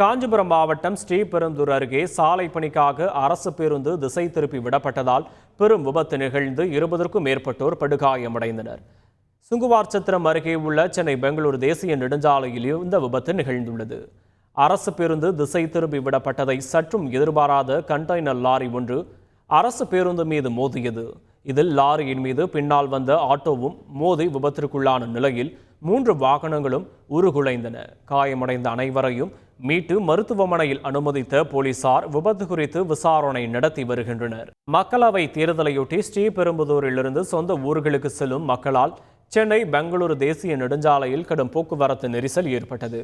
காஞ்சிபுரம் மாவட்டம் ஸ்ரீபெரும்புதூர் அருகே சாலை பணிக்காக அரசு பேருந்து திசை திருப்பி விடப்பட்டதால் பெரும் விபத்து நிகழ்ந்து இருபதற்கும் மேற்பட்டோர் படுகாயமடைந்தனர். சுங்குவார்சத்திரம் அருகே உள்ள சென்னை பெங்களூரு தேசிய நெடுஞ்சாலையில் இந்த விபத்து நிகழ்ந்துள்ளது. அரசு பேருந்து திசை திருப்பி விடப்பட்டதை சற்றும் எதிர்பாராத கண்டெய்னர் லாரி ஒன்று அரசு பேருந்து மீது மோதியது. இதில் லாரியின் மீது பின்னால் வந்த ஆட்டோவும் மோதி விபத்திற்குள்ளான நிலையில் மூன்று வாகனங்களும் உருகுலைந்தன. காயமடைந்த அனைவரையும் மீட்டு மருத்துவமனையில் அனுமதித்த போலீசார் விபத்து குறித்து விசாரணை நடத்தி வருகின்றனர். மக்களவை தேர்தலையொட்டி ஸ்ரீபெரும்புதூரிலிருந்து சொந்த ஊர்களுக்கு செல்லும் மக்களால் சென்னை பெங்களூரு தேசிய நெடுஞ்சாலையில் கடும் போக்குவரத்து நெரிசல் ஏற்பட்டது.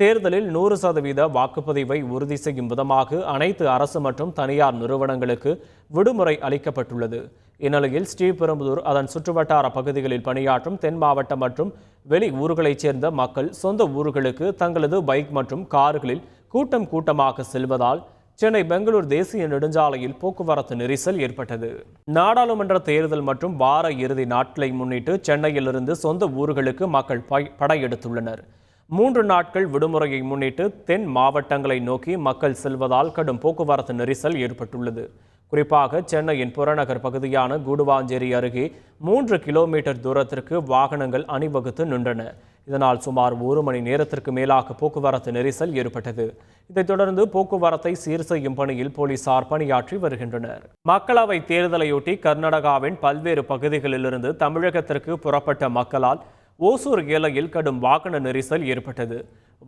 தேர்தலில் நூறு சதவீத வாக்குப்பதிவை உறுதி செய்யும் விதமாக அனைத்து அரசு மற்றும் தனியார் நிறுவனங்களுக்கு விடுமுறை அளிக்கப்பட்டுள்ளது. இந்நிலையில் ஸ்ரீபெரும்புதூர் அதன் சுற்றுவட்டார பகுதிகளில் பணியாற்றும் தென் மாவட்டம் மற்றும் வெளி ஊர்களைச் சேர்ந்த மக்கள் சொந்த ஊர்களுக்கு தங்களது பைக் மற்றும் கார்களில் கூட்டம் கூட்டமாக செல்வதால் சென்னை பெங்களூர் தேசிய நெடுஞ்சாலையில் போக்குவரத்து நெரிசல் ஏற்பட்டது. நாடாளுமன்ற தேர்தல் மற்றும் வார இறுதி நாட்களை முன்னிட்டு சென்னையிலிருந்து சொந்த ஊர்களுக்கு மக்கள் படையெடுத்துள்ளனர். மூன்று நாட்கள் விடுமுறையை முன்னிட்டு தென் மாவட்டங்களை நோக்கி மக்கள் செல்வதால் கடும் போக்குவரத்து நெரிசல் ஏற்பட்டுள்ளது. குறிப்பாக சென்னையின் புறநகர் பகுதியான கூடுவாஞ்சேரி அருகே மூன்று கிலோமீட்டர் தூரத்திற்கு வாகனங்கள் அணிவகுத்து நின்றன. இதனால் சுமார் ஒரு மணி நேரத்திற்கு மேலாக போக்குவரத்து நெரிசல் ஏற்பட்டது. இதைத் தொடர்ந்து போக்குவரத்தை சீர் செய்யும் பணியில் போலீசார் பணியாற்றி வருகின்றனர். மக்களவை தேர்தலையொட்டி கர்நாடகாவின் பல்வேறு பகுதிகளிலிருந்து தமிழகத்திற்கு புறப்பட்ட மக்களால் ஓசூர் ஏலையில் கடும் வாகன நெரிசல் ஏற்பட்டது.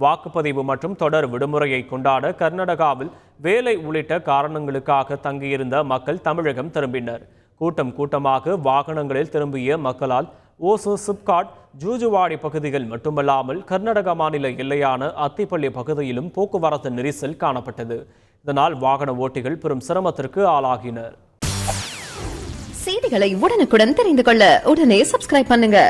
வாக்குப்பதிவு மற்றும் தொடர் விடுமுறையை கொண்டாட கர்நாடகாவில் வேலை உள்ளிட்ட காரணங்களுக்காக தங்கியிருந்த மக்கள் தமிழகம் திரும்பினர். கூட்டம் கூட்டமாக வாகனங்களில் திரும்பிய மக்களால் ஓசூர் சிப்காட் ஜூஜுவாடி பகுதிகள் மட்டுமல்லாமல் கர்நாடக மாநில எல்லையான அத்திப்பள்ளி பகுதியிலும் போக்குவரத்து நெரிசல் காணப்பட்டது. இதனால் வாகன ஓட்டிகள் பெரும் சிரமத்திற்கு ஆளாகினர். செய்திகளை உடனுக்குடன் தெரிந்து கொள்ள உடனே சப்ஸ்கிரைப் பண்ணுங்க.